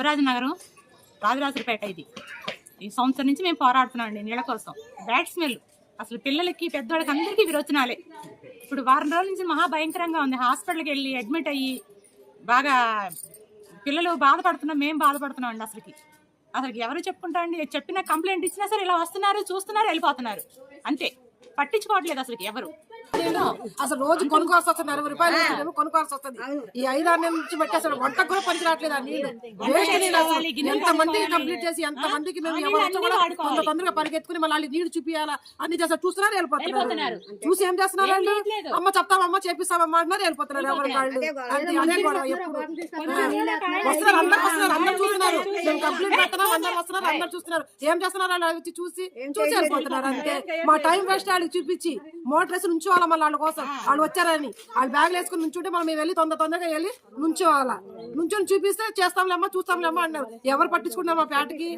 నగరం రాజరాజపేట ఇది. ఈ సంవత్సరం నుంచి మేము పోరాడుతున్నాం అండి నీళ్ళ కోసం. బ్యాడ్ స్మెల్ అసలు పిల్లలకి పెద్దవాళ్ళకి అందరికీ విరోచనాలే. ఇప్పుడు వారం రోజుల నుంచి మహా భయంకరంగా ఉంది. హాస్పిటల్కి వెళ్ళి అడ్మిట్ అయ్యి బాగా పిల్లలు బాధపడుతున్నాం మేము బాధపడుతున్నాం అండి అసలుకి. అసలు ఎవరు చెప్పుకుంటా అండి? చెప్పిన కంప్లైంట్ ఇచ్చినా సరే ఇలా వస్తున్నారు చూస్తున్నారు వెళ్ళిపోతున్నారు. అంతే. పట్టించుకోవట్లేదు అసలు ఎవరు. అసలు రోజు కొనుక్కోవాల్సి వస్తుంది అరవై రూపాయలు కొనుక్కోవాల్సి వస్తుంది. ఈ ఐదారు నెలల నుంచి బట్టి అసలు వంటకు కూడా పనికి రావట్లేదు ఆ నీళ్ళు. వేస్ట్ నీళ్ళు అసలు. ఎంత మందికి కంప్లీట్ చేసి ఎంత మందికి మేము ఎవరు వచ్చా కూడా కొంత తొందరగా పరిగెత్తుకుని మళ్ళీ నీళ్ళు చూపియాలా? అన్ని చేస్తారు చూస్తున్నారు? వెళ్ళిపోతున్నారు. చూసి ఏం చేస్తున్నారు వాళ్ళు? అమ్మ చెప్తాం అమ్మ చేపిస్తామమ్మా అంటున్నారు. వెళ్ళిపోతున్నారు ఎవరి వాళ్ళు? వస్తున్నారు అందరు వస్తున్నారు అందరు మేము కంప్లీట్ పెడుతున్నాం అందరు వస్తున్నారు అందరు చూస్తున్నారు. ఏం చేస్తున్నారు? వాళ్ళు వచ్చి చూసి చూసి వెళ్ళిపోతున్నారు? అంతే. మా టైం వేస్ట్ వాళ్ళకి చూపించి మోటార్ వేసి నుంచోవాలా మళ్ళీ వాళ్ళ కోసం? వాళ్ళు వచ్చారని. వాళ్ళు బ్యాగులు వేసుకుని నుంచుంటే మనం మేము వెళ్ళి తొందర తొందరగా వెళ్ళి నుంచోవాలా. నుంచొని చూపిస్తే చేస్తాంలేమ్మా చూస్తాంలేమ్మా అన్నారు. ఎవరు పట్టించుకుంటారు మా పేటకి